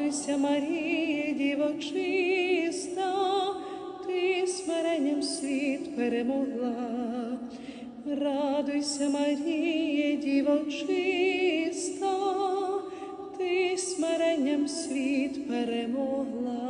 Радуйся, Марія, діво чиста, ти смиренням світ перемогла. Радуйся, Марія, діво чиста, ти смиренням світ перемогла.